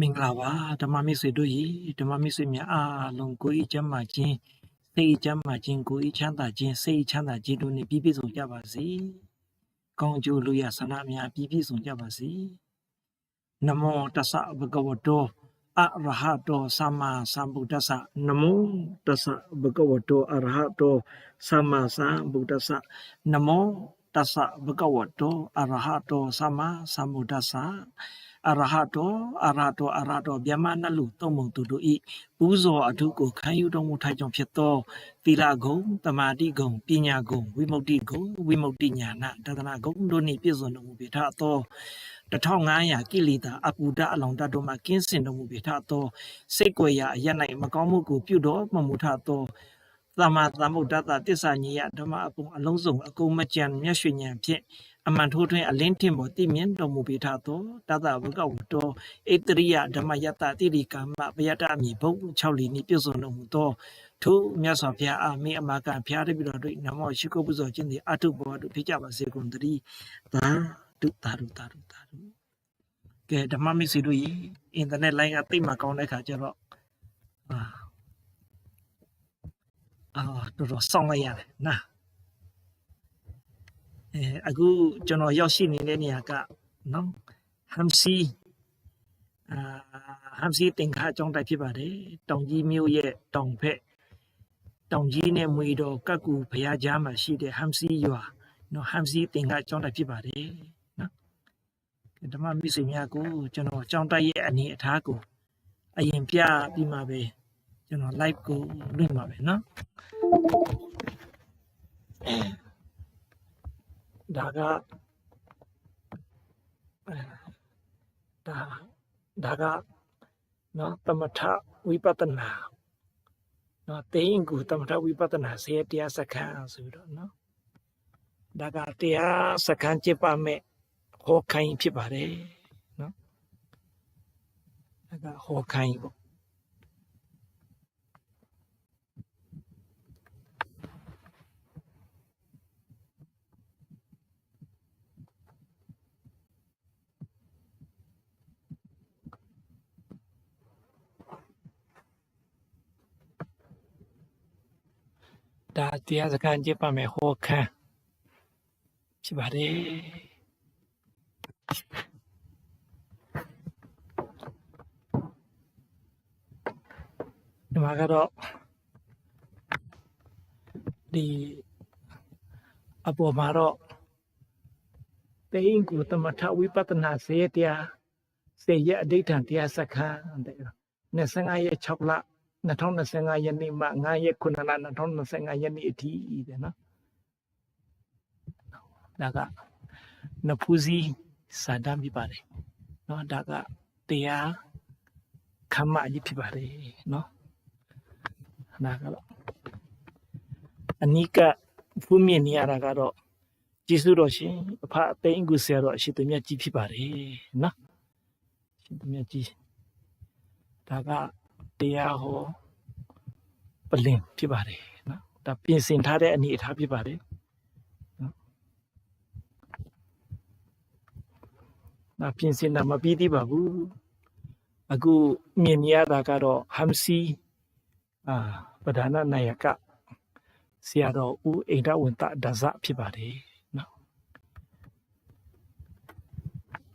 မင်္ဂလာပါဓမ္မမိတ်ဆွေတို့ရေဓမ္မမိတ်ဆွေများအားလုံးကိုယ်ဤကျမ်းမာခြင်းစိတ်ဤကျမ်းမာခြင်းကိုယ်ဤချမ်းသာခြင်းစိတ်ဤချမ်းသာခြင်းတို့နှင့်ပြည့်ပြည့်စုံကြပါစေ။ကောင်းကျိုးလူရဆန္ဒများပြည့်ပြည့်စုံကြပါစေ။နမောတသဗုဒ္ဓဝတ္တောအရဟတောသမ္မာသမ္ဗုဒ္ဓဆနမောတသဗုဒ္ဓဝတ္တောအရဟတောသမ္မာသမ္ဗုဒ္ဓဆနမောတသဗုဒ္ဓဝတ္တောအရဟတောသမ္မာသမ္ဗုဒ္ဓဆ အရဟတောအရဟတောအရဟတောဗျမနလူသုံးပုံသူတို့ဤပူဇော်အထုကိုခံယူတော်မူထိုက်ကြောင့်ဖြစ်သောသီလဂုံတမာတိဂုံပညာဂုံဝိမု ക്തി ဂုံဝိမု ക്തി ညာဏတဒနာဂုံတို့နှင့်ပြည့်စုံတော်မူပေထသော1500ကိလေသာအပူဒအလောင်တတို့မှကင်းစင်တော်မူပေထသောစိတ်ကြွယ်ရာအရ၌မကောင်းမှုကိုပြုတော်မမူထသောသမ္မာသမ္ဗုဒ္ဓတ္တတစ္ဆာညေယဓမ္မအပုံအလုံးစုံအကုန်မကြံမျက်ရွှေဉဏ်ဖြင့် အမှန်ထိုးထွင်းအလင်းတင်ပေါ်တည်မြင်တော်မူပေထသောတသဝကဝတ္တောဣတရိယဓမ္မယတတိရိကာမပယတအမိဘုံ6လီနိပြည့်စုံတော်မူသောထိုမြတ်စွာဘုရားအာမင်းအမကန်ဖျားတပြီတော်တို့နမောရှိခိုးပူဇော်ခြင်းသည်အထုဘောတို့ဖြစ်ကြပါစေကုန်သတည်းသာဓုသာဓုသာဓုသာဓုကဲဓမ္မမိတ်ဆွေတို့ဤအင်တာနက်လိုင်းကတိတ်မှကောင်းတဲ့ခါကျတော့အာအာတော်တော်စောင့်လိုက်ရတယ်နား အဲအခုကျွန်တော်ရောက်ရှိနေတဲ့နေရာကနော်ဟမ်စီအာဟမ်စီတင်ခါကျောင်းတိုက်ဖြစ်ပါတယ်တောင်ကြီးမြို့ရဲ့တောင်ဖက်တောင်ကြီးနဲ့မွေတော်ကတ်ကူဘုရားကြားမှာရှိတဲ့ဟမ်စီရွာနော်ဟမ်စီတင်ခါကျောင်းတိုက်ဖြစ်ပါတယ်နော်ဓမ္မမိတ်ဆွေများကိုကျွန်တော်ကျောင်းတိုက်ရဲ့အနေအထားကိုအရင်ပြပြီးမှပဲကျွန်တော် live ကိုလွှင့်ပါပဲနော် ဒါကဒါဒါကနော်တမထဝိပဿနာနော်တေင်ကူတမထဝိပဿနာဆေးတရားစခန်းဆိုပြီးတော့နော်ဒါကတရားစခန်းကျစ်ပါမဲ့ဟောခိုင်းဖြစ်ပါတယ်နော်ဒါကဟောခိုင်းပေါ့ ဒါတရားစခန်းကျစ်ပါမဲ့ဟောခန်းဖြစ်ပါတယ်ဒီမှာကတော့ဒီအပေါ်မှာတော့တေင်ကူတမထဝိပဿနာဆေးတရားစေရအဋိဋ္ဌံတရားစခန်းတဲ့25ရက်6လ 2025ရက်နေ့မှ9ရက်9လ2025ရက်နေ့အထိတဲ့နော်ဒါကနဖူးစီစာတမ်းပြပါတယ်နော်ဒါကတရားခမ္မကြီးဖြစ်ပါတယ်နော်ဒါကတော့အနိကဖူးမြင့်နေရတာကတော့ကျေးဇူးတော်ရှင်အဖအသိန်းကူဆရာတော်အရှိတမြတ်ကြီးဖြစ်ပါတယ်နော်အရှိတမြတ်ကြီးဒါက တရားဟောပလင်ဖြစ်ပါတယ်နော်ဒါပြင်ဆင်ထားတဲ့အနေအထားဖြစ်ပါတယ်နော်ဒါပြင်ဆင်တာမပြီးသေးပါဘူးအခုမြင်နေရတာကတော့ဟမ်စီအာပဒနာနာယကဆရာတော်ဦးအိန္ဒဝန်တဒါဇဖြစ်ပါတယ်နော်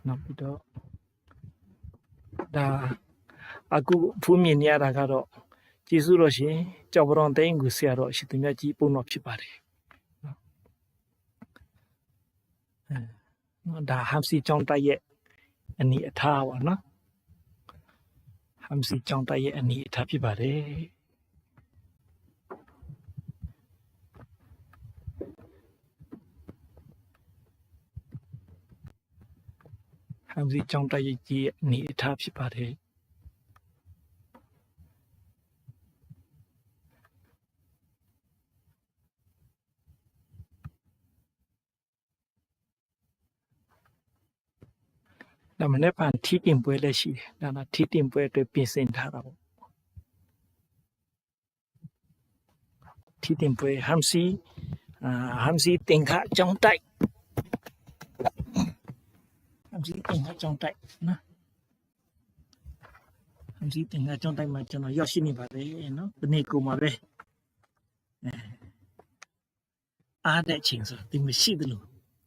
နောက်ပြီးတော့ဒါ အခုဖူးမြင်နေရတာကတော့ကျေးဇူးတော်ရှင်ကြောက်ပရောင်သိန်းကိုဆရာတော်အရှိတမြတ်ကြီးပုံတော်ဖြစ်ပါတယ်နော်အဲနော်ဒါဟမ်စီကျောင်းတိုက်ရဲ့အနီအထားပါနော်ဟမ်စီကျောင်းတိုက်ရဲ့အနီအထားဖြစ်ပါတယ်ဟမ်စီကျောင်းတိုက်ရဲ့ကြီးရဲ့အနီအထားဖြစ်ပါတယ် ဒါမနေ့ကထီးတင်ပွဲလည်းရှိတယ်ဒါကထီးတင်ပွဲအတွက်ပြင်ဆင်ထားတာပေါ့ထီးတင်ပွဲဟမ်စီအာဟမ်စီတင်ခါကျောင်းတိုက်ဟမ်စီတင်ခါကျောင်းတိုက်နော်ဟန်စီတင်ကကြောင်းတိုင်းမှာကျွန်တော်ရောက်ရှိနေပါတယ်နော်ဒီနေ့ကိုမှာပဲအဲအားတဲ့အချိန်ဆိုဒီမရှိသလို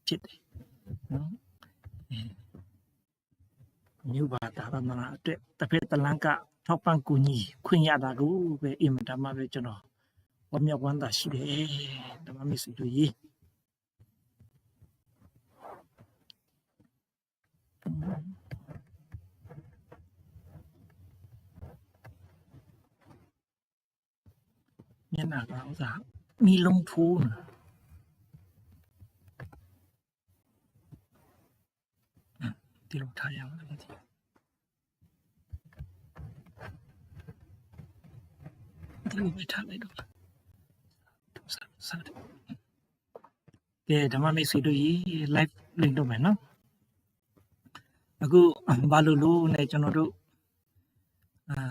ဖြစ်တယ်နော်အဲ မြို့ဘာသာရမလားအတွက်တစ်ဖက်တစ်လမ်းကထောက်ပံ့ကူညီခွင့်ရတာကိုပဲအင်မတန်မှပဲကျွန်တော်ဝမ်းမြောက်ဝမ်းသာရှိတယ်ဓမ္မမစ်စီတို့ကြီးမျက်နှာကဥစားမီလုံးထိုးနေ ဒီလိုထားရအောင်လေဒီလိုပဲထားလိုက်တော့စားစားကဲဓမ္မမိတ်ဆွေတို့ရေ live link တော့မယ်နော်အခုဘာလို့လို့လဲကျွန်တော်တို့အာ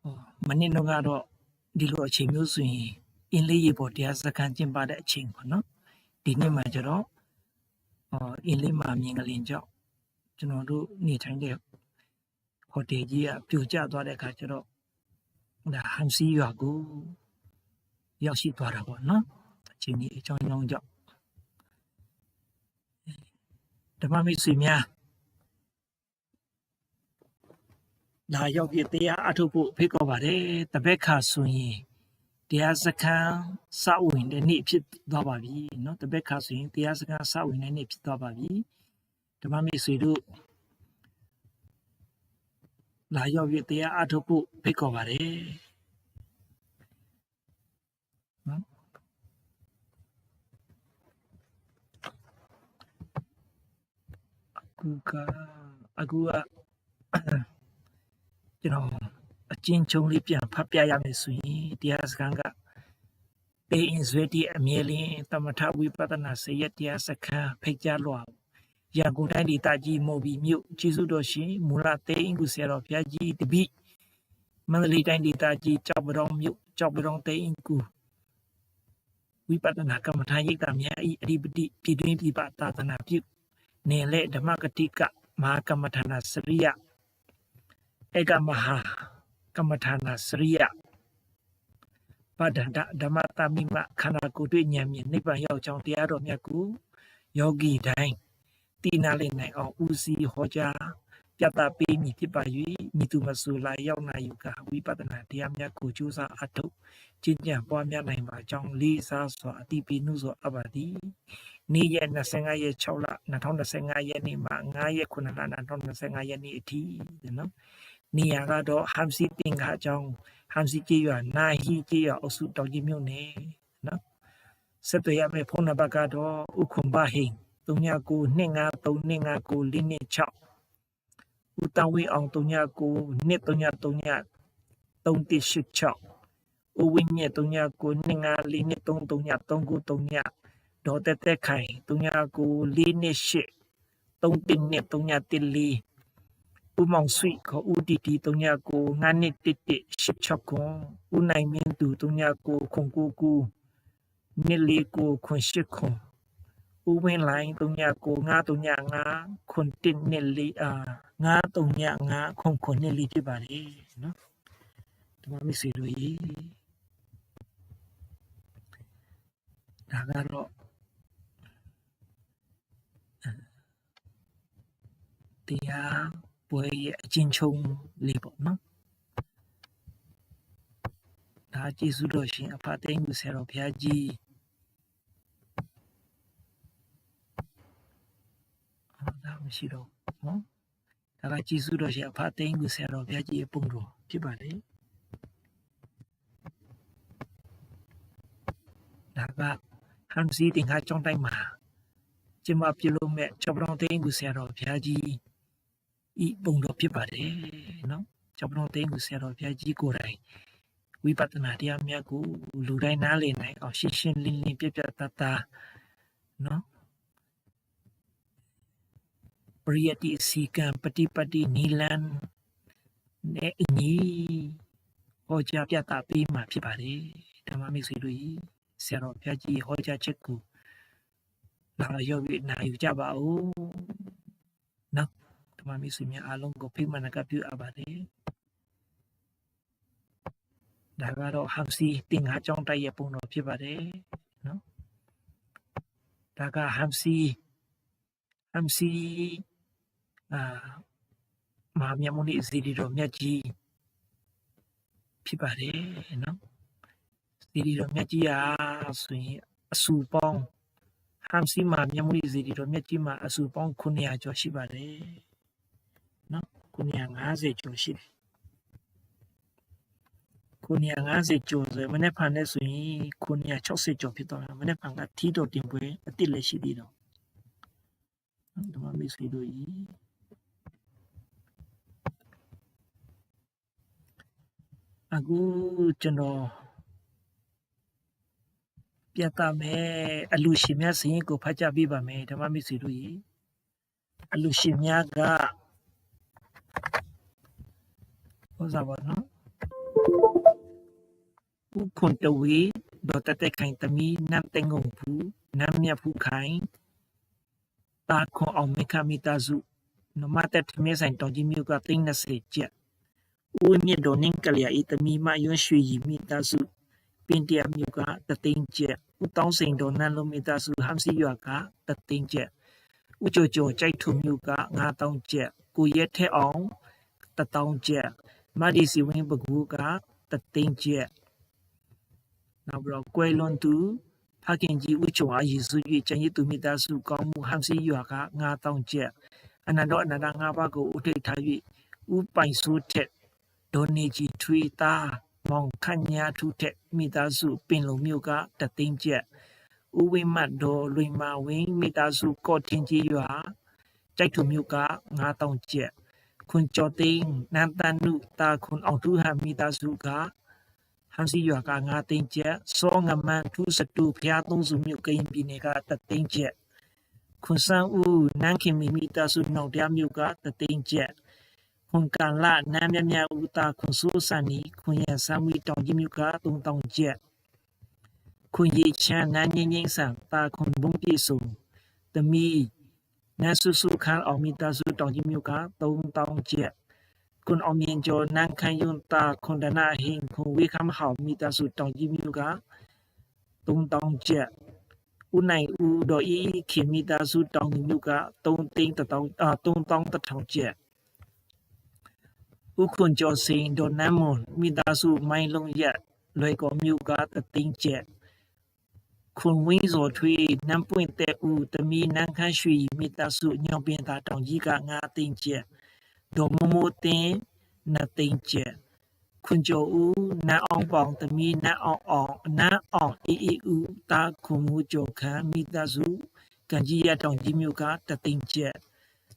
ဟောမနေ့တော့ကတော့ဒီလိုအချိန်မျိုးဆိုရင်အင်းလေးရေပေါ်တရားစခန်းကျင်းပတဲ့အချိန်ပေါ့နော်ဒီနေ့မှကျတော့ ဟောအင်းလေးမှာမြင်ကလေးကြောင့်ကျွန်တော်တို့နေထိုင်တဲ့ဟိုတယ်ကြီးကပြိုကျသွားတဲ့အခါကျတော့ဒါဟန်စီရွာကိုရောက်ရှိသွားတာပေါ့နော်အချိန်ကြီးအကြောင်းကြောင့်ကြောင့်ဓမ္မမိတ်ဆွေများလာရောက်ပြတရားအထုတ်ဖို့ဖိတ်ခေါ်ပါတယ်တပည့်ခါဆိုရင် တရားစခန်းစဝင်တဲ့နေ့ဖြစ်သွားပါပြီเนาะတပည့်ခါဆိုရင်တရားစခန်းစဝင်တဲ့နေ့ဖြစ်သွားပါပြီဓမ္မမိတ်ဆွေတို့လာရောက်ပြတရားအထုတ်ဖို့ဖိတ်ခေါ်ပါတယ်နော်အခုကအခုကကျွန်တော် အချင်းချုံလေးပြန်ဖတ်ပြရမယ်ဆိုရင်တရားစခန်းကပေအင်ဇွေတီအမြဲလင်းတမထဝိပဿနာစရတရားစခန်းဖိတ်ကြားလွှာရန်ကုန်တိုင်းဒေသကြီးမော်ဘီမြို့ကျေးဇူးတော်ရှင်မူလတေးအင်ကုဆရာတော်ဘုရားကြီးတပိမန္တလေးတိုင်းဒေသကြီးကြောက်ပတော်မြို့ကြောက်ပတော်တေးအင်ကုဝိပဿနာကမ္မထာရိတ်တာများဤအဓိပတိပြည်တွင်းပြည်ပသာသနာပြုနေလေဓမ္မဂတိကမဟာကမ္မထာနာစရိယဧကမဟာ ကမ္မထာနာစရိယပဒန္တဓမ္မတမိမခန္ဓာကိုယ်တွေ့ဉာဏ်မြင်နိဗ္ဗာန်ရောက်ကြောင်းတရားတော်မြတ်ကိုယောဂီတိုင်းတည်နာလိမ့်နိုင်အောင်ဦးစီးဟောကြားပြသပေးမည်ဖြစ်ပါ၍မိသူမဆူလာရောက်နိုင်ယူကဝိပဿနာတရားမြတ်ကိုကြိုးစားအထုတ်ကျင့်ကြံပွားများနိုင်ပါကြောင်းလေးစားစွာအတိပိနုစွာအပ်ပါသည်နေ့ရက်25ရက်6လ2025ရက်နေ့မှာ9ရက်9လ2025ရက်နေ့အထိနော် နေရာကတော့ဟမ်စီတင်ကအကြောင်းဟမ်စီကြီးရွာနာဟီကြီးရွာအုပ်စုတောင်ကြီးမြို့နယ်နော်ဆက်သွယ်ရမယ့်ဖုန်းနံပါတ်ကတော့ဥခွန်ဘဟိန်3992532996ဦးတောင်းဝေးအောင်3992333386ဦးဝင်းမြတ်399254233339ဒေါ်တက်တက်ခိုင်399428 312 314 ဦးမောင်ဆွေခေါ်ဦးတီတီ3995နှစ်11 16ခွန်ဦးနိုင်မင်းသူ39ခွန်ကိုကူနှစ်လေးကိုခွန်8ခွန်ဦးဝင်းလိုင်း399539ခွန်1နှစ်လေးအာ9395ခွန်ခွန်နှစ်လေးဖြစ်ပါလေနော်ဒီမှာမိတ်ဆွေတို့ရေဒါကတော့တရား ပွဲရဲ့အချင်းချုံလေးပေါ့နော်ဒါကျေးဇူးတော်ရှင်အဖသိန်းကိုဆရာတော်ဘုရားကြီးဒါမရှိတော့နော်ဒါကကျေးဇူးတော်ရှင်အဖသိန်းကိုဆရာတော်ဘုရားကြီးရဲ့ပုံတော်ဖြစ်ပါတယ်ဒါကဟမ်စီတင်ခါကျောင်းတိုင်းမှာကျမပြုလုပ်မဲ့ကျောင်းတော်သိန်းကိုဆရာတော်ဘုရားကြီး ဤပုံတော်ဖြစ်ပါတယ်နော်ကျောင်းတော်သိန်းကိုဆရာတော်ဘုရားကြီးကိုယ်တိုင်ဝိပဿနာတရားများကိုလူတိုင်းနားလည်နိုင်အောင်ရှင်းရှင်းလင်းလင်းပြပြတတ်တာနော်ပရိယတိစီကံပฏิပတိနီလန်နဲ့အညီဟောကြားပြသပေးမှာဖြစ်ပါတယ်ဓမ္မမိတ်ဆွေတို့ကြီးဆရာတော်ဘုရားကြီးဟောကြားချက်ကိုလာရောက်ပြီးနာယူကြပါဦးနော်ဓဓ မ္မမိတ်ဆွေများအားလုံးကိုဖိတ်မှန်ကပြုအပ်ပါတယ်ဒါကတော့ဟမ်စီတင်ငါကြောင်းတိုက်ရဲ့ပုံတော်ဖြစ်ပါတယ်နော်ဒါကဟမ်စီဟမ်စီအာမဟာမြတ်မုနိအစီဒီတော်မြတ်ကြီးဖြစ်ပါတယ်နော်စီဒီတော်မြတ်ကြီးဟာဆိုရင်အဆူပေါင်းဟမ်စီမဟာမြတ်မုနိအစီဒီတော်မြတ်ကြီးမှာအဆူပေါင်း900ကျော်ရှိပါတယ် နော်950ကျော်ရှိတယ်950ကျော်ဆိုမနေ့ဖန်နဲ့ဆိုရင်960ကျော်ဖြစ်သွားတာမနေ့ဖန်ကထီးတော်တင်ပွဲအစ်စ်လည်းရှိသေးတော့ဓမ္မမိတ်ဆွေတို့ဤအခုကျွန်တော်ပြသမယ်အလူရှင်များစရင်ကိုဖတ်ကြပေးပါမယ်ဓမ္မမိတ်ဆွေတို့ဤအလူရှင်များက ဟောစားပါနော်ဥခွန်တဝေဒေါ်တတက်ခိုင်တမီနမ်တင်ငုံဖူနမ်မြတ်ဖူခိုင်တာခွန်အောင်မေခမိသားစုနမတက်ထမင်းဆိုင်တောင်ကြီးမြို့ကသိန်း20ကျပ်ဦးမြင့်တော်နင်းကလျာဤတမီမရွှေရွှေရီမိသားစုပင်တရမြို့ကတသိန်းကျပ်ဦးတောင်းစိန်တော်နန်းလုံးမိသားစုဟမ်စီရွာကတသိန်းကျပ်ဦးကျော်ကျော်ကြိုက်ထုံမြို့က9000ကျပ်ကိုရဲထဲအောင်1000ကျပ် မဒီစီဝင်းပကူကတသိန်းကျပ်နောက်ပြီးတော့ကွယ်လွန်သူဖခင်ကြီးဦးကျော်အားရည်စု၍ကျန်ရည်သူမိသားစုကောင်းမှုဟမ်စီရွာက9000ကျပ်အနန္တအနန္တ၅ပါးကိုဥထိတ်ထား၍ဥပိုင်ဆိုးထက်ဒေါ်နေကြီးထွေးသားမောင်ခန့်ညာထုထက်မိသားစုပင်လုံမြို့ကတသိန်းကျပ်ဥဝိမတ်တော်လွင်မာဝင်းမိသားစုကော့ထင်းကြီးရွာကြိုက်ထုမြို့က9000ကျပ် ခွန်ကျော်သိန်းနန်းတန်နုတာခွန်အောင်သူဟမိသားစုကဟန်စီရွာက9သိန်းကျပ်စောငမန်ထူးစတူဖျားသုံးစုမြို့ကရင်ပြည်နယ်ကတသိန်းကျပ်ခွန်ဆန်းဦးနန်းခင်မီမိသားစုနောက်ပြမြို့ကတသိန်းကျပ်ခွန်ကန်လနန်းမြမြဦးတာခွန်စိုးစန်နီခွန်ရန်ဆမ်းဝီတောင်ကြီးမြို့က3000ကျပ်ခွန်ရီချမ်းနန်းငင်းငင်းဆန်တာခွန်ဘုံပြေစုံတမီ နန်ဆူဆူခန်အောင်မီတာဆူတောင်ကြီးမြို့က3000ကျပ်ကွန်အောင်မြင်ကျော်နန်ခန်ယွန်တာခွန်ဒနာဟင်ခွန်ဝေခမ်ဟောင်မီတာဆူတောင်ကြီးမြို့က3000ကျပ်ဦးနိုင်ဦးဒေါ်အီခီမီတာဆူတောင်ကြီးမြို့က3သိန်း1000အာ3000ကျပ်ဦးခွန်ကျော်စင်ဒေါ်နမ်မွန်မီတာဆူမိုင်းလုံးရက်လွယ်ကော်မြို့က3သိန်းကျပ် ခွန်ဝင်းစော်ထွေးနန်းပွင့်တဲ့ဦးတမီနန်းခန့်ရွှေမိသားစုညောင်ပင်သာတောင်ကြီးက9သိန်းကျက်ဒေါ်မမိုတင်နသိန်းကျက်ခွန်ကျော်ဦးနန်းအောင်ပေါင်သမီးနန်းအောင်အောင်နန်းအောင်အေးအေးဦးတာခွန်မှုကျော်ခမ်းမိသားစုကံကြီးရတောင်ကြီးမြို့ကတသိန်းကျက်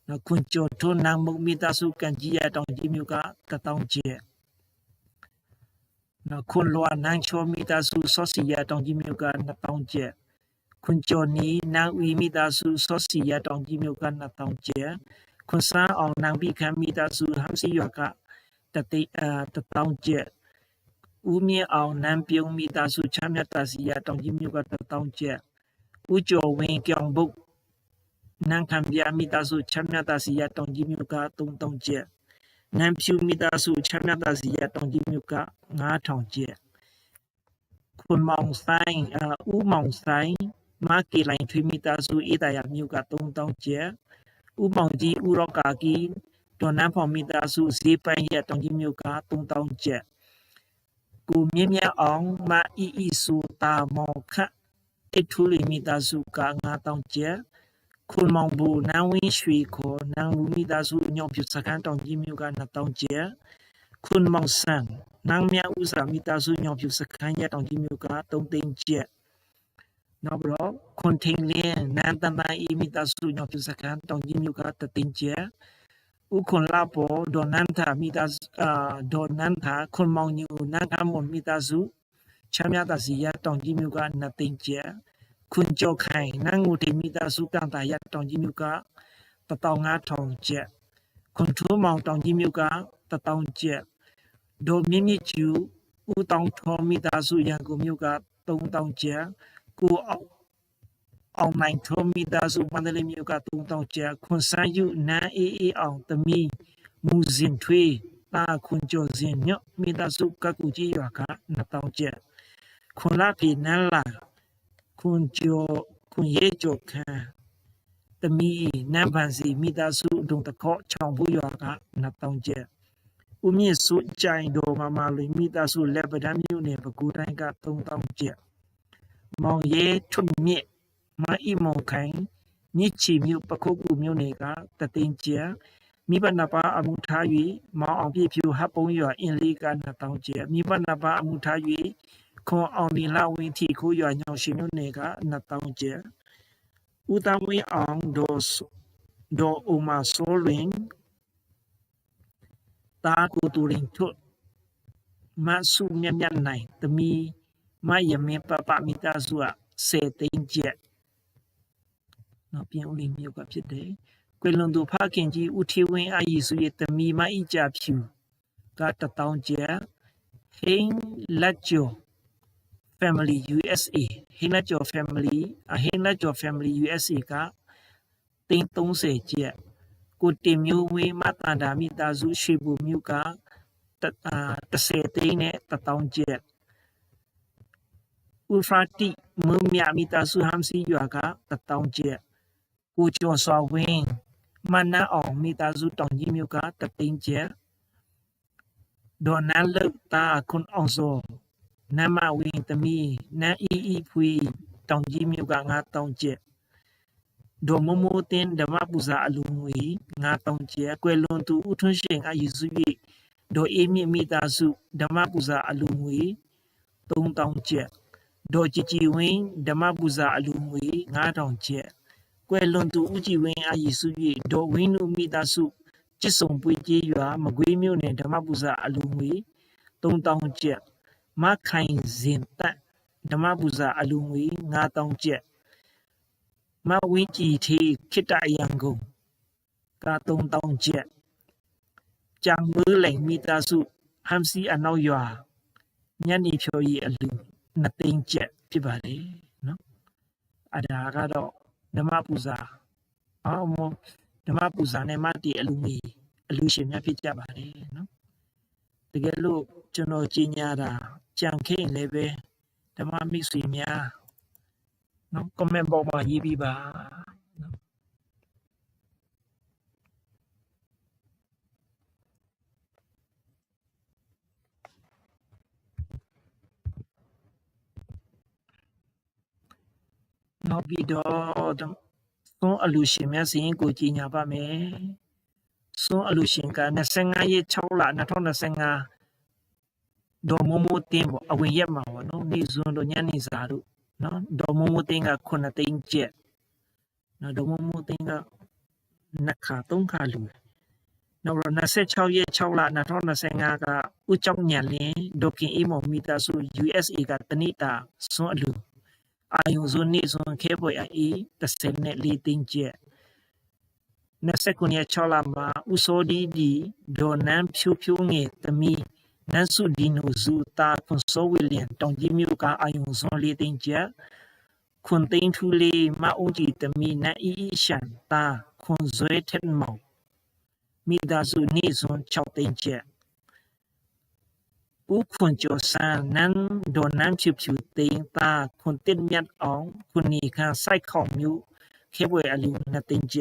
နော်ခွန်ကျော်ထွန်းနန်းမုံမိသားစုကံကြီးရတောင်ကြီးမြို့ကတထောင်ကျက် နော်ခွန်လွာနန်းချောမိသားစုစောစီရတောင်ကြီးမြို့က2000ကျက်ခွန်ကျော်နီနန်းဦးမိသားစုစောစီရတောင်ကြီးမြို့က2000ကျက်ခွန်ဆန်းအောင်နန်းပိခံမိသားစုဟမ်စီရွာကတသိအာတထောင်ကျက်ဦးမြင့်အောင်နန်းပြုံးမိသားစုချမ်းမြတ်တာစီရတောင်ကြီးမြို့ကတထောင်ကျက်ဦးကျော်ဝင်းကြောင်ဘုတ်နန်းခံပြမိသားစုချမ်းမြတ်တာစီရတောင်ကြီးမြို့က3000ကျက် နန်းဖြူမိသားစုချမ်းမြတ်တာစီရတောင်ကြီးမြို့က9000ကျက်ခွန်မောင်ဆိုင်ဦးမောင်ဆိုင်မာကီလိုင်ထွေမိသားစုအေးတရာမြို့က3000ကျက်ဥမောင်ကြီးဥရောကာကီဒေါ်နန်းဖောင်မိသားစုဈေးပိုင်းရက်တောင်ကြီးမြို့က3000ကျပ်ကိုမြင့်မြတ်အောင်မအီအီဆိုတာမောင်ခတ်အထူလီမိသားစုက9000ကျပ် ခွန်မောင်ဘူနန်းဝင်းရွှေခေါ်နန်းဝမိသားစုညောင်ပြစခန်းတောင်ကြီးမြို့က2000ကျပ်ခွန်မောင်ဆန်နန်းမြဥစာမိသားစုညောင်ပြစခန်းရက်တောင်ကြီးမြို့က3သိန်းကျပ်နောက်ပြီးတော့ခွန်ထိန်လင်းနန်းတန်တန်အီမီတာစုညောပြစကန်တောင်ကြီးမြို့ကတတင်ကျဲဥခွန်လာပေါ်ဒေါ်နန်သာမီတာအာဒေါ်နန်သာခွန်မောင်ညူနန်ကမွန်မီတာစုချမ်းမြတာစီရတောင်ကြီးမြို့ကနတင်ကျဲ ခွန်ကြောခိုင်နန်းငူတေမီတာစုကန်တာရတောင်ကြီးမြို့က15000ကျဲခွန်ထိုးမောင်တောင်ကြီးမြို့က1000ကျဲဒေါ်မြင့်မြင့်ကျူဦးတောင်ထောမီတာစုရန်ကုန်မြို့က3000ကျဲကိုအောင်အောင်နိုင်ထုံးမိသားစုမန္တလေးမြို့က3000ကျပ်ခွန်ဆန်းယူနန်းအေးအေးအောင်သမီးမူဇင်ထွေးတာခွန်ကျော်စင်ညော့မိသားစုကကူကြီးရွာက2000ကျပ်ခွန်လာပြီနန်းလာ ခွန်ကျော်ခွန်ရဲကျော်ခန်းသမီးနန်းပန်စီမိသားစုအုံတခော့ချောင်ဘူးရွာက2000ကျပ်ဦးမြင့်စုကြိုင်တော်မမလွေမိသားစုလက်ပဒမ်းမြို့နယ်ပဲခူးတိုင်းက3000ကျပ်မောင်ရဲထွတ်မြင့်မအီမောင်ခိုင်မြစ်ချီမြို့ပခုတ်ကူမြို့နယ်ကတသိန်းကျပ်မိဘနှစ်ပါးအမှုထား၍မောင်အောင်ပြည့်ဖြူဟပ်ပုံးရွာအင်းလေးက2000ကျပ်မိဘနှစ်ပါးအမှုထား၍ ခွန်အောင်ဒီလာဝင်းထီခိုးရွာညောင်ရှိမြို့နယ်က2000ကျပ်ဦးတဝင်းအောင်ဒေါ်ဒေါ်အိုမာဆိုလင်တာကိုတူရင်ထွတ်မဆုမြတ်မြတ်နိုင်သမီးမယမင်းပပမိသားစုက10သိန်းကျပ်နော်ပြင်ဦးလေးမြို့ကဖြစ်တယ်ကွေလွန်သူဖခင်ကြီးဦးထေဝင်းအာရီစုရဲ့သမီးမအိကြဖြူက1000ကျပ်ဟင်းလက်ကျော် family USA ဟင်းလက်ကျော် family အဟင်းလက်ကျော် family USA ကသိန်း30ကျပ်ကိုတင်မျိုးဝင်းမတန်တာမိသားစုရွှေဘူမြို့က30သိန်းနဲ့1000ကျပ်ဥဖာတိမုံမြမိသားစုဟမ်စီရွာက1000ကျပ်ကိုကျော်စွာဝင်းမနန်းအောင်မိသားစုတောင်ကြီးမြို့က3သိန်းကျပ်ဒေါ်နန်လုတ်တာခွန်အောင်စော နမဝင်းသမီးနန်းအီအီဖွေတောင်ကြီးမြို့က9000ကျပ်ဒေါ်မမိုးတင်ဓမ္မပူဇာအလူငွေ9000ကျပ်ကွယ်လွန်သူဦးထွန်းရှင်အယေစု၍ဒေါ်အေးမြင့်မိသားစုဓမ္မပူဇာအလူငွေ3000ကျပ်ဒေါ်ကြည်ကြည်ဝင်းဓမ္မပူဇာအလူငွေ9000ကျပ်ကွယ်လွန်သူဦးကြည်ဝင်းအယေစု၍ဒေါ်ဝင်းနုမိသားစုကျစ်စုံပွေးကြီးရွာမကွေးမြို့နယ်ဓမ္မပူဇာအလူငွေ3000ကျပ် မခိုင်စင်တက်ဓမ္မပူဇာအလူငွေ9000ကျပ်မဝင်းကြည်ထေခိတအယံကုန်က3000ကျပ်ကြံမွေးလိန်မိသားစုဟမ်စီအနောက်ရွာညနေဖြော်ရည်အလူ2သိန်းကျပ်ဖြစ်ပါတယ်နော်အဒါကတော့ဓမ္မပူဇာအော်မဓမ္မပူဇာနဲ့မတည်အလူငွေအလူရှင်များဖြစ်ကြပါတယ်နော်တကယ်လို့ ကျွန်တော်ကြီးညာတာကြံခဲ့ရင်လည်းပဲဓမ္မမိတ်ဆွေများနော် comment box မှာရေးပြီးပါနော်နောက်ပြီးတော့သွန်းအလူရှင်များစီရင်ကိုကြီးညာပါမယ်သွန်းအလူရှင်က25ရက်6လ2025 ဒေါ်မမိုးတင်းပေါ့အဝင်ရက်မှာပေါ့နော်နေဇွန်တို့ညနေစာတို့နော်ဒေါ်မမိုးတင်းက9သိန်းကျက်နော်ဒေါ်မမိုးတင်းကနှစ်ခါသုံးခါလူနောက်တော့26ရက်6လ2025ကဦးကျောင်းညံလင်းဒေါကင်အေးမော်မီတာစု USA ကတနိတာစွန်းအလူအာယုံစွန်းနေစွန်းခဲပွဲအေး34သိန်းကျက်29ရက်6လမှာဦးစောဒီဒီဒေါ်နန်းဖြူဖြူငယ်သမီး နန်းစုဒီနိုဇူတာခွန်စောဝီလျံတောင်ကြီးမြို့ကအာယုံစွန်လေးသိန်းကျပ်ခွန်သိန်းထူလေးမအုံးကြီးတမီနန်းအီအီရှန်တာခွန်ဇွဲထက်မောင်မိသားစုနေစွန်6သိန်းကျပ်ဦးခွန်ကျော်ဆန်းနန်းဒေါ်နန်းဖြူဖြူသိန်းတာခွန်တစ်မြတ်အောင်ခွန်နီခန်းစိုက်ခေါမျိုးခဲပွဲအလူ2သိန်းကျ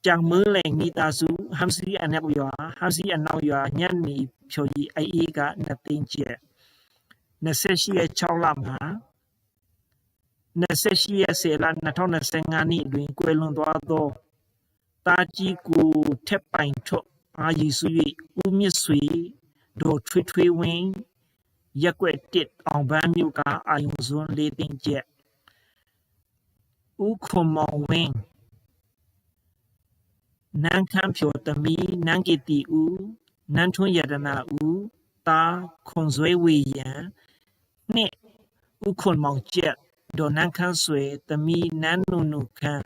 ပ်ကြံမឺလိန်မိသားစုဟမ်စီအနောက်ရွာဟမ်စီအနောက်ရွာညနေဖြိုကြီးအေးအေးက2သိန်းကျပ်28ရက်6လမှာ28ရက်10လ2025နှစ်တွင်ကွယ်လွန်သွားသောတာကြီးကိုထက်ပိုင်ထွတ်အာရီစု၍ဦးမြင့်ဆွေဒေါ်ထွေးထွေးဝင်းရက်ွက်တစ်အောင်ပန်းမြို့ကအာယုံစွန်း၄သိန်းကျပ်ဦးခွန်မောင်ဝင်း နန်းခမ်းဖြိုသမီးနန်းကီတီဦးနန်းထွန်းရတနာဦးတာခွန်ဇွဲဝေယံနှင့်ဥခွန်မောင်ကျက်ဒေါ်နန်းခမ်းဆွေသမီးနန်းနုနုခမ်း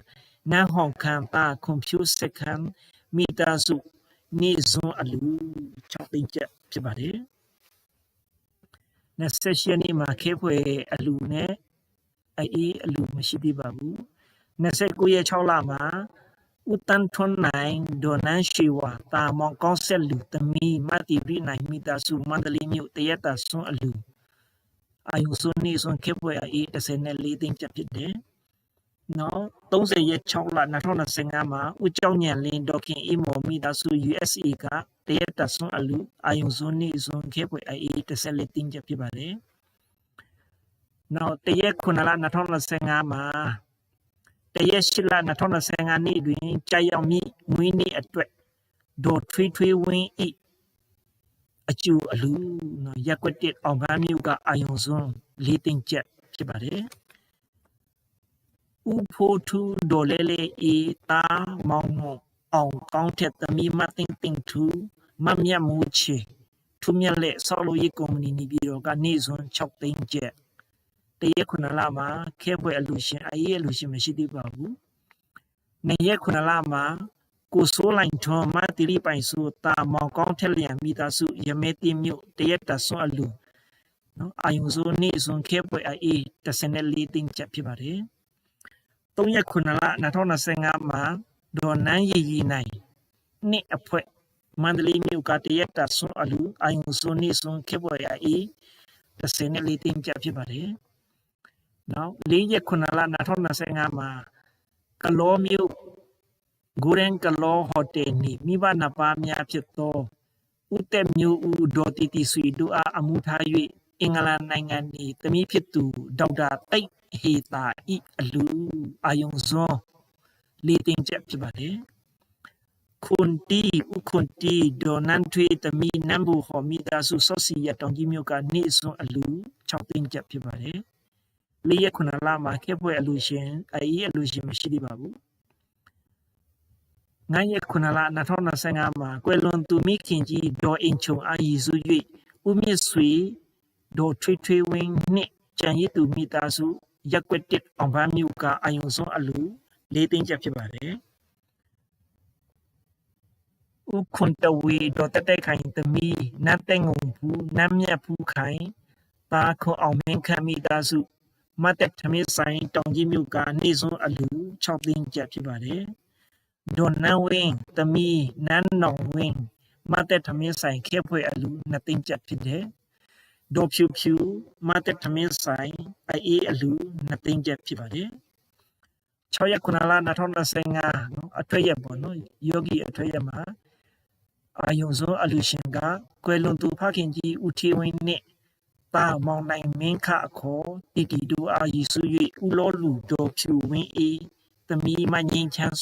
နန်းဟောင်ခမ်းတာခွန်ဖြူစခမ်းမိသားစုနေဇွန်အလူ6သိန်းကျက်ဖြစ်ပါတယ်28ရက်နေ့မှာခဲဖွဲအလူနဲ့အေးအလူမရှိသေးပါဘူး29ရက်6လမှာ ဥတန်ထွန်းနိုင်ဒေါ်နန်းရှိဝါတာမောင်ကောင်းဆက်လူသမီးမတိရိနိုင်မိသားစုမန္တလေးမြို့တရက်တာဆွန်းအလူအာယုစွန်းနေဆွန်းခေပွဲအေး34သိန်းကျပ်ဖြစ်တယ်။နောက်30ရက်6လ2025မှာဦးကျောင်းညံလင်းဒေါခင်အေးမော်မိသားစု USA ကတရက်တာဆွန်းအလူအာယုစွန်းနေဆွန်းခေပွဲအေး34သိန်းကျပ်ဖြစ်ပါတယ်။နောက်တရက်9လ2025မှာ တရက်8လ2025နှစ်တွင်ကြာရောက်မိမွေးနေ့အတွက်ဒေါ်ထွေးထွေးဝင်းဤအကျူအလူနော်ရက်ကွက်တစ်အောင်ပန်းမြို့ကအာယုံစွန်းလေးသိန်းချက်ဖြစ်ပါတယ်ဥဖိုးထူဒေါ်လဲလဲအေတာမောင်မောင်အောင်ကောင်းတဲ့သမီးမသိန်းသိန်းထူမမြတ်မိုးချေထူမြက်လက်ဆောက်လို့ရေးကုမ္ပဏီနေပြီးတော့ကနေ့စွန်း6သိန်းချက်တ ရက်ခုနလမှာခဲပွဲအလူရှင်အေးအလူရှင်မရှိသေးပါဘူးနှစ်ရက်ခုနလမှာကိုဆိုးလိုင်ထွန်မတိရိပိုင်စုတာမောင်ကောင်းထက်လျံမိသားစုရမဲတိမြို့တရက်တဆွအလူနော်အာယုံစုနေ့စွန်ခဲပွဲအေး14သိန်းချက်ဖြစ်ပါတယ်3ရက်ခုနလ2025မှာဒေါ်နန်းရည်ရည်နိုင်နှစ်အဖွဲမန္တလေးမြို့ကတရက်တဆွအလူအာယုံစုနေ့စွန်ခဲပွဲအေး14သိန်းချက်ဖြစ်ပါတယ် နော်၄ရက်ခုနလ2025မှာကလောမြို့ဂိုရန်ကလောဟိုတယ်နီမိဘနှစ်ပါးများဖြစ်သောဥတက်မျိုးဦးဒေါ်တီတီဆွေတို့အားအမှုထား၍အင်္ဂလန်နိုင်ငံ၏တမီးဖြစ်သူဒေါက်တာတိတ်ဟေတာဤအလူအာယုံစွန်လေးတင်ချက်ဖြစ်ပါတယ်ခွန်တီဥခွန်တီဒေါ်နန်ထွေတမီနမ်ဘူဟော်မီဒါစုဆော့စီရတောင်ကြီးမြို့ကနေစွန်အလူ6တင်ချက်ဖြစ်ပါတယ် လေးရက်ခုနလမှာခက်ပွဲအလူရှင်အေးအလူရှင်မရှိသေးပါဘူး9ရက်9လ2025မှာကွယ်လွန်သူမိခင်ကြီးဒေါ်အင်ချုံအာရီစု၍ဦးမြင့်ဆွေဒေါ်ထွေထွေဝင်းနှင့်ကြံရည်သူမိသားစုရက်ွက်တစ်အောင်ပန်းမြို့ကအာယုံစွန်းအလူလေးသိန်းချက်ဖြစ်ပါတယ်ဥခွန်တဝေဒေါ်တက်တက်ခိုင်သမီးနတ်တဲ့ငုံဘူးနတ်မြတ်ဘူးခိုင်တာခွန်အောင်မင်းခမ်းမိသားစု မတ်တက်ထမင်းဆိုင်တောင်ကြီးမြို့ကနေ့စွန်းအလူ6သိန်းကျပ်ဖြစ်ပါတယ်။ဒေါ်နန်းဝင်းသမီးနန်းနောင်ဝင်းမတ်တက်ထမင်းဆိုင်ခဲဖွဲအလူ2သိန်းကျပ်ဖြစ်တယ်။ဒေါ်ဖြူဖြူမတ်တက်ထမင်းဆိုင်အေးအလူ2သိန်းကျပ်ဖြစ်ပါတယ်။6ရက်9လ2025နော်အထွေရပေါ့နော်ယောဂီအထွေရမှာအာယုံစုံအလူရှင်ကကွယ်လွန်သူဖခင်ကြီးဦးထေဝင်းနဲ့ တာမောင်နိုင်မင်းခအခေါ်တီတီတို့အာရီစု၍ဦးလောလူတော်ဖြူဝင်းအေးသမီးမငင်းချမ်း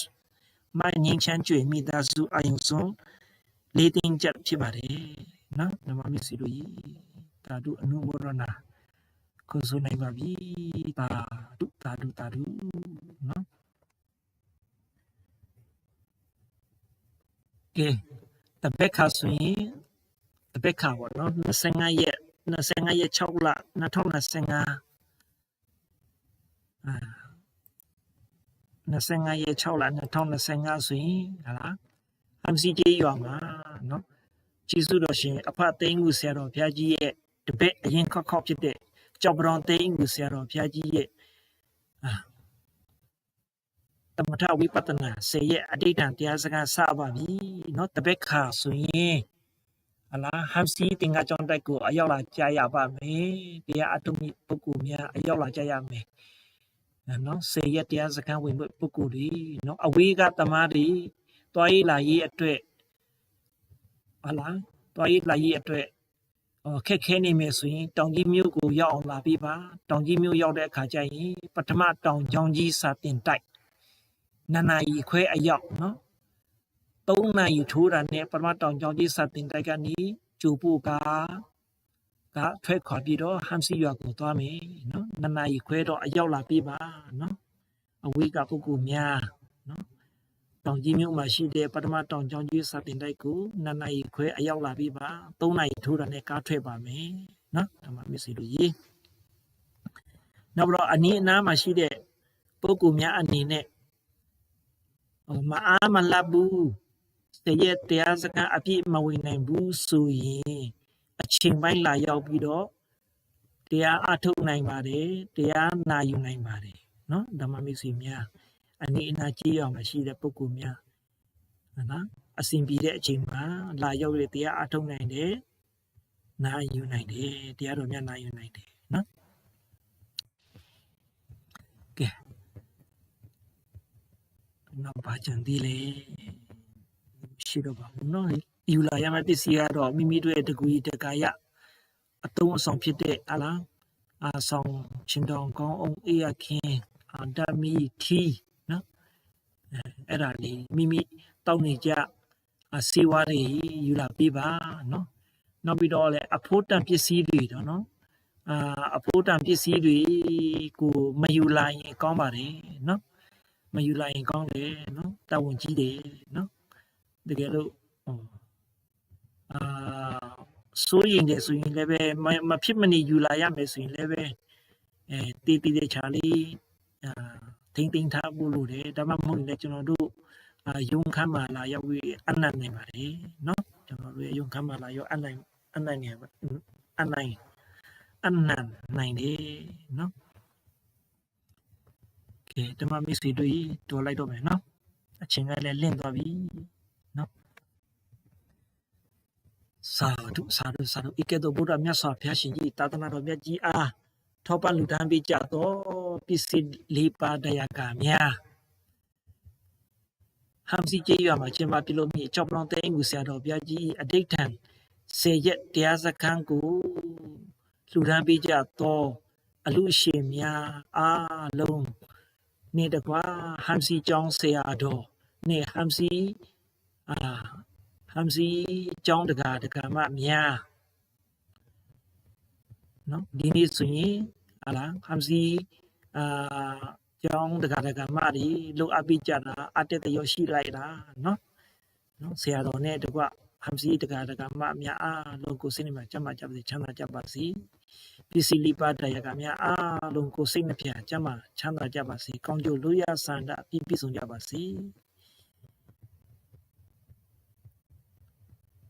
မငင်းချမ်းကျွေမိသားစုအာယုံစုံလေးသိန်းချက်ဖြစ်ပါတယ်နော်နမမစ္စည်းတို့ဤတာတို့အနုဘောရနာကိုဆိုနိုင်ပါပြီတာတို့တာတို့တာတို့နော်ကဲတပက်ခါဆိုရင်တပက်ခါပေါ့နော်25ရက် 25ရက်6လ2025အာ25ရက်6လ2025ဆိုရင်ဟာလား MCJ ရွာမှာเนาะကျေးဇူးတော်ရှင်အဖသိန်းဦးဆရာတော်ဘုရားကြီးရဲ့တပည့်အရင်ခောက်ခောက်ဖြစ်တဲ့ကြောက်ပတော်သိန်းဦးဆရာတော်ဘုရားကြီးရဲ့အာတမထဝိပဿနာဆေရဲ့အဋ္ဌံတရားစကားစပါပြီเนาะတပည့်ခါဆိုရင် ဟလာဟမ်စီတင်္ဂကြောင့်တိုက်ကိုအရောက်လာကြာရပါမယ်တရားအထုံးပုဂ္ဂိုလ်များအရောက်လာကြာရမယ်နော်စေရတရားစခန်းဝင်ပုဂ္ဂိုလ်တွေနော်အဝေးကတမားတွေတွားရေးလာရေးအတွက်ဟလာတွားရေးလာရေးအတွက်ဟောခက်ခဲနေမယ်ဆိုရင်တောင်ကြီးမြို့ကိုရောက်အောင်လာပြီးပါတောင်ကြီးမြို့ရောက်တဲ့အခါကျရင်ပထမတောင်ကြောင်ကြီးစာတင်တိုက်နန္နာရီခွဲအရောက်နော် 3နာရီထိုးတာနဲ့ပထမတောင်ကြောင်ကြီးစာတင်တိုက်ကနေကျူဖို့ကကထွက်ခွာပြီးတော့ဟမ်စီရွာကိုသွားမယ်နော်နန္နာရီခွဲတော့အရောက်လာပြီးပါနော်အဝေးကပုဂ္ဂိုလ်များနော်တောင်ကြီးမြို့မှာရှိတဲ့ပထမတောင်ကြောင်ကြီးစာတင်တိုက်ကိုနန္နာရီခွဲအရောက်လာပြီးပါ3နာရီထိုးတာနဲ့ကားထွက်ပါမယ်နော်ဒါမှမစ္စည်းလို့ရေးနောက်ပြီးတော့အနည်းအနားမှာရှိတဲ့ပုဂ္ဂိုလ်များအနေနဲ့မအားမလပ်ဘူး တရက်တရားစခန်းအပြည့်မဝင်နိုင်ဘူးဆိုရင်အချိန်ပိုင်းလာရောက်ပြီးတော့တရားအထုတ်နိုင်ပါတယ်တရားနာယူနိုင်ပါတယ်နော်ဓမ္မမိတ်ဆွေများအနေအနာကြည့်ရမှာရှိတဲ့ပုဂ္ဂိုလ်များနော်အစဉ်ပြေတဲ့အချိန်မှာလာရောက်တဲ့တရားအထုတ်နိုင်တယ်နာယူနိုင်တယ်တရားတော်များနာယူနိုင်တယ်နော်ကဲနောက်ပါကြံသေးလေ ရှိတော့ပါဘူးနော်ယူလာရမယ့်ပစ္စည်းကတော့မိမိတို့ရဲ့တကူကြီးတကာရအတုံးအဆောင်ဖြစ်တဲ့ဟာလားအဆောင်ချင်းတောင်ကောင်းအောင်အေးရခင်းအဒမီထီနော်အဲအဲ့ဒါလေးမိမိတောက်နေကြအစေဝါတွေယူလာပေးပါနော်နောက်ပြီးတော့လည်းအဖိုးတန်ပစ္စည်းတွေတော့နော်အာအဖိုးတန်ပစ္စည်းတွေကိုမယူလာရင်ကောင်းပါတယ်နော်မယူလာရင်ကောင်းတယ်နော်တာဝန်ကြီးတယ်နော် တကယ်လို့ဟိုအာစိုးရင်တယ်ဆိုရင်လည်းပဲမမဖြစ်မနေယူလာရမယ်ဆိုရင်လည်းပဲအဲတီးတီးတဲ့ချာလေးအာထိမ့်သိမ့်ထားဖို့လိုတယ်ဒါမှမဟုတ်ရင်လည်းကျွန်တော်တို့အာယုံခမ်းမာလာရောက်ပြီးအနံ့နေပါတယ်နော်ကျွန်တော်တို့ရဲ့ယုံခမ်းမာလာရောက်အနံ့အနံ့နေပါအနံ့အနံ့နိုင်တယ်နော်ကဲဓမ္မမိတ်ဆွေတို့တော်လိုက်တော့မယ်နော်အချိန်ကလည်းလင့်သွားပြီနော် စာဓုစာဓုစာဓုဧကတောဗုဒ္ဓမြတ်စွာဘုရားရှင်ကြီးသာသနာတော်မြတ်ကြီးအားထောက်ပံ့လူတန်းပေးကြတော့ပစ္စည်းလေးပါးတရားကများဟမ်စီကျေးရွာမှာကျင်းပပြုလုပ်မိကြောက်ပလောင်တဲ့အိမ်ကူဆရာတော်ဘုရားကြီးအဋိဋ္ဌံစေရက်တရားစခန်းကိုလူတန်းပေးကြတော့အလူရှင်များအားလုံးနေတကွာဟမ်စီကျောင်းဆရာတော်နေဟမ်စီအာ ဟမ်စီကျောင်းတကာတကာမများနော်ဒီနေ့ဆိုရင်ဟာလားဟမ်စီအာကျောင်းတကာတကာမတွေလှုပ်အပ်ပြီးကြတာအတက်တရောရှိလိုက်တာနော်နော်ဆရာတော်နဲ့တကွဟမ်စီတကာတကာမများအားလုံးကိုစိတ်နဲ့မှကြမ်းမှကြပါစေချမ်းသာကြပါစေပစ္စည်းလိပါတရားကများအားလုံးကိုစိတ်နှပြချမ်းသာချမ်းသာကြပါစေကောင်းကျိုးလို့ရဆန္ဒပြည့်ပြည့်စုံကြပါစေ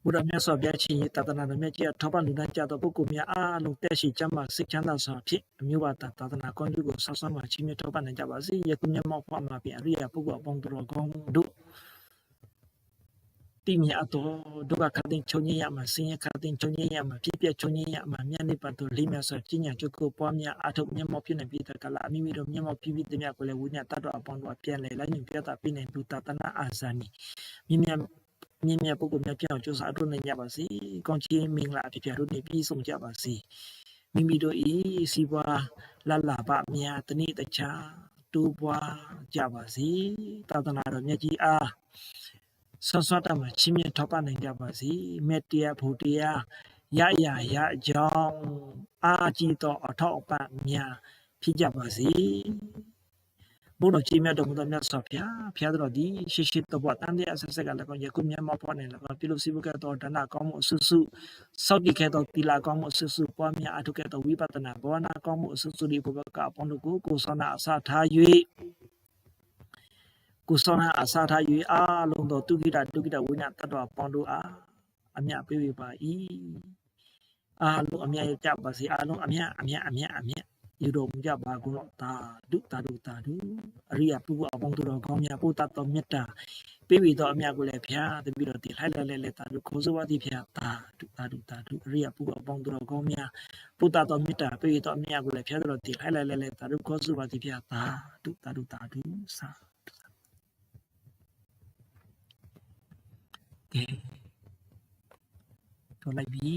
ဘုရားမြတ်စွာဘုရားရှင်ရဲ့တသနာတော်မြတ်ကြီးထောက်ပံ့လူတိုင်းကြသောပုဂ္ဂိုလ်များအားလုံးတက်ရှိချမ်းသာစိတ်ချမ်းသာစွာဖြင့်အမျိုးဘာသာသာသနာကောင်းကျိုးကိုဆောက်ဆွမ်းမှချင်းမြတ်ထောက်ပံ့နိုင်ကြပါစေယခုမျက်မှောက်ဖွားမှာဖြင့်အရိယာပုဂ္ဂိုလ်အပေါင်းတော်ကောင်းတို့တိမြတ်အတော်ဒုက္ခခတ်တဲ့ချုံညရမှာဆင်းရဲခတ်တဲ့ချုံညရမှာပြည့်ပြည့်ချုံညရမှာမြတ်နိဗ္ဗာန်သို့လေးမြတ်စွာကျင့်ကြံကြုတ်ကိုပွားများအထုပ်မျက်မှောက်ဖြစ်နေပြီးတကလာအမိမိတို့မျက်မှောက်ဖြစ်ပြီးတည်းများကိုလည်းဝိညာဉ်တတ်တော်အပေါင်းတို့ပြန်လဲလိုက်ညပြတာပြနေလူတာတနာအာဇာနီမြင့်မြတ် မြင့်မြတ်ပုဂ္ဂိုလ်များပြောင်းကြိုးစားအထုနိုင်ကြပါစေ။ကောင်းချီးမင်္ဂလာအဖြစ်ပြတို့နေပြီးဆုံးကြပါစေ။မိမိတို့ဤစီပွားလလပများတနေ့တခြားတိုးပွားကြပါစေ။သာသနာတော်မြတ်ကြီးအားဆွတ်ဆွတ်တမှာချင်းမြတ်ထောက်ပနိုင်ကြပါစေ။မေတ္တရားဘုတရားရရရအကြောင်းအာကြည်သောအထောက်အပံ့များဖြစ်ကြပါစေ။ ဘုရားကြီးမြတ်တော်မူသောမြတ်စွာဘုရားဖျားတော်ဒီရှိရှိတဘတန်တဲ့အဆက်ဆက်ကလည်းကောင်းယခုမြတ်မောဖို့နေလည်းကောင်းပြုလို့စီဘကတော်ဒနာကောင်းမှုအဆုစုစောက်တည်ခဲ့သောတိလာကောင်းမှုအဆုစုပွားများအထုခဲ့သောဝိပဿနာဘောနာကောင်းမှုအဆုစုဒီဘုဘကအပေါင်းတို့ကိုကိုယ်ဆောင်နာအစထား၍ကိုယ်ဆောင်နာအစထား၍အာလုံးသောတုကိတတုကိတဝိညာတတ္တဝပေါင်းတို့အားအမြပေးပေးပါ၏အားလုံးအမြရကြပါစေအားလုံးအမြအမြအမြအမြ ယူတော်မူကြပါကုန်တော့သာဓုတာဓုတာဓုအရိယပုဂ္ဂိုလ်အပေါင်းတို့တော်ကောင်းများပို့တတ်သောမေတ္တာပေးပြီးတော့အမြကိုလည်းဖျားတပြီးတော့တည်လိုက်လိုက်လိုက်တာဓုခိုးစဝတိဖျားသာဓုတာဓုတာဓုအရိယပုဂ္ဂိုလ်အပေါင်းတို့တော်ကောင်းများပို့တတ်သောမေတ္တာပေးပြီးတော့အမြကိုလည်းဖျားတော့တည်လိုက်လိုက်လိုက်တာဓုခိုးစဝတိဖျားသာဓုတာဓုတာဓုသာကဲတော်လိုက်ပြီ